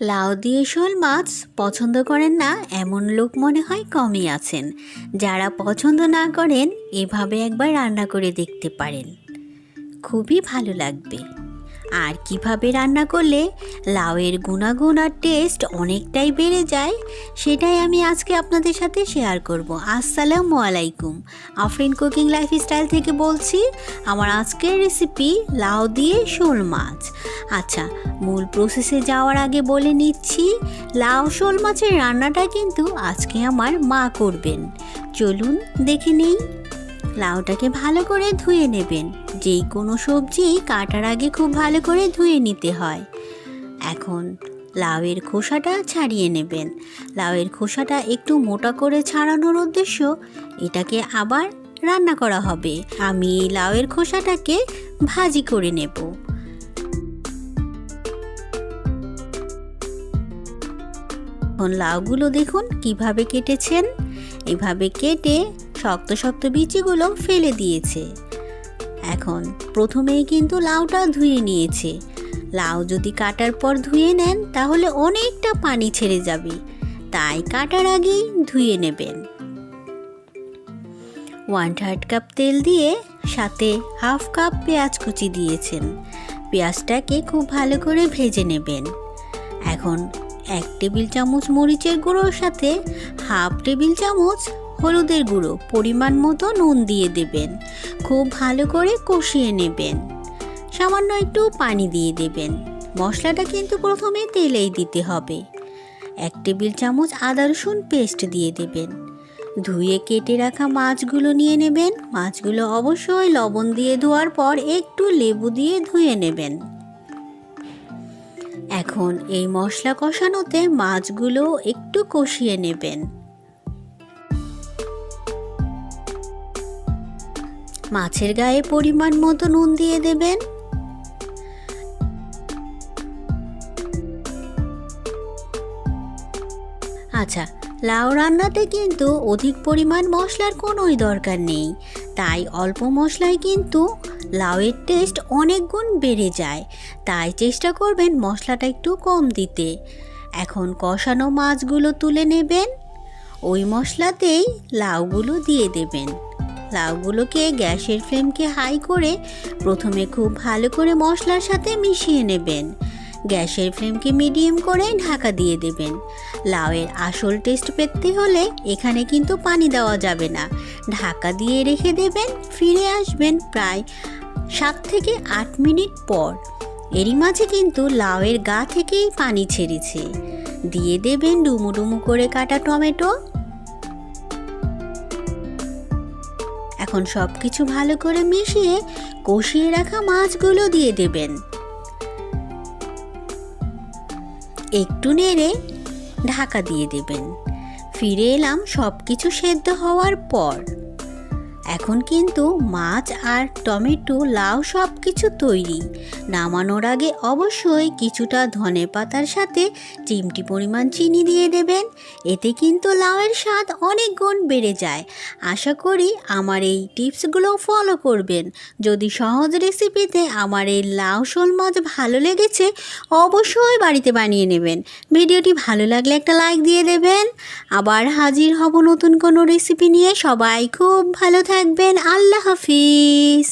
লাউ দিয়ে শোল মাছ পছন্দ করেন না এমন লোক মনে হয় কমই আছেন। যারা পছন্দ না করেন, এভাবে একবার রান্না করে দেখতে পারেন। খুবই ভালো লাগবে। আর কীভাবে রান্না করলে লাউয়ের গুণাগুণ আর টেস্ট অনেকটাই বেড়ে যায়, সেটাই আমি আজকে আপনাদের সাথে শেয়ার করব। আসসালামু আলাইকুম। আফরিন কুকিং লাইফস্টাইল থেকে বলছি, আমার আজকের রেসিপি লাউ দিয়ে শোল মাছ। আচ্ছা মূল প্রসেসে যাওয়ার আগে বলে নিচ্ছি, লাউ শোল মাছের রান্নাটা কিন্তু আজকে আমার মা করবেন। চলুন দেখে নেই। লাউটাকে ভালো করে ধুয়ে নেবেন। যেই কোনো সবজি কাটার আগে খুব ভালো করে ধুয়ে নিতে হয়। এখন লাউয়ের খোসাটা ছাড়িয়ে নেবেন। লাউয়ের খোসাটা একটু মোটা করে ছাড়ানোর উদ্দেশ্য এটাকে আবার রান্না করা হবে। আমি এই লাউয়ের খোসাটাকে ভাজি করে নেব। এখন লাউগুলো দেখুন কীভাবে কেটেছেন। এভাবে কেটে শক্ত শক্ত বিচিগুলো ফেলে দিয়েছে। এখন প্রথমেই কিন্তু লাউটা ধুয়ে নিয়েছে। লাউ যদি কাটার পর ধুয়ে নেন, তাহলে অনেকটা পানি ছেড়ে যাবে। তাই কাটার আগেই ধুয়ে নেবেন। ওয়ান থার্ড কাপ তেল দিয়ে সাথে হাফ কাপ পেঁয়াজ কুচি দিয়েছেন। পেঁয়াজটাকে খুব ভালো করে ভেজে নেবেন। এখন এক টেবিল চামচ মরিচের গুঁড়োর সাথে হাফ টেবিল চামচ হলুদের গুঁড়ো, পরিমাণ মতো নুন দিয়ে দেবেন। খুব ভালো করে কষিয়ে নেবেন। সামান্য একটু পানি দিয়ে দেবেন। মশলাটা কিন্তু প্রথমে তেলেই দিতে হবে। এক টেবিল চামচ আদা রসুন পেস্ট দিয়ে দেবেন। ধুয়ে কেটে রাখা মাছগুলো নিয়ে নেবেন। মাছগুলো অবশ্যই লবণ দিয়ে ধোয়ার পর একটু লেবু দিয়ে ধুয়ে নেবেন। এখন এই মশলা কষানোতে মাছগুলো একটু কষিয়ে নেবেন। মাছের গায়ে পরিমাণ মতো নুন দিয়ে দেবেন। আচ্ছা লাউ রান্নাতে কিন্তু অধিক পরিমাণ মশলার কোনোই দরকার নেই। তাই অল্প মশলায় কিন্তু লাউয়ের টেস্ট অনেক গুণ বেড়ে যায়। তাই চেষ্টা করবেন মশলাটা একটু কম দিতে। এখন কষানো মাছগুলো তুলে নেবেন। ওই মশলাতেই লাউগুলো দিয়ে দেবেন। লাউগুলোকে গ্যাসের ফ্লেমকে হাই করে প্রথমে খুব ভালো করে মশলার সাথে মিশিয়ে নেবেন। গ্যাসের ফ্লেমকে মিডিয়াম করে ঢাকা দিয়ে দেবেন। লাউয়ের আসল টেস্ট পেতে হলে এখানে কিন্তু পানি দেওয়া যাবে না। ঢাকা দিয়ে রেখে দেবেন, ফিরে আসবেন প্রায় সাত থেকে আট মিনিট পর। এরই মাঝে কিন্তু লাউয়ের গা থেকেই পানি ছেড়েছে। দিয়ে দেবেন ডুমু ডুমু করে কাটা টমেটো। এখন সব কিছু ভালো করে মিশিয়ে কষিয়ে রাখা মাছগুলো দিয়ে দেবেন। একটু নেড়ে ঢাকা দিয়ে দেবেন। ফিরে এলাম সব কিছু সেদ্ধ হওয়ার পর। এখন কিন্তু মাছ আর টমেটো, লাউ সব কিছু তৈরি। নামানোর আগে অবশ্যই কিছুটা ধনে পাতার সাথে চিমটি পরিমাণ চিনি দিয়ে দেবেন। এতে কিন্তু লাউয়ের স্বাদ অনেক গুণ বেড়ে যায়। আশা করি আমার এই টিপসগুলো ফলো করবেন। যদি সহজ রেসিপিতে আমার এই লাউ শোল মাছ ভালো লেগেছে, অবশ্যই বাড়িতে বানিয়ে নেবেন। ভিডিওটি ভালো লাগলে একটা লাইক দিয়ে দেবেন। আবার হাজির হব নতুন কোনো রেসিপি নিয়ে। সবাই খুব ভালো থাকবেন আল্লাহ হাফিজ।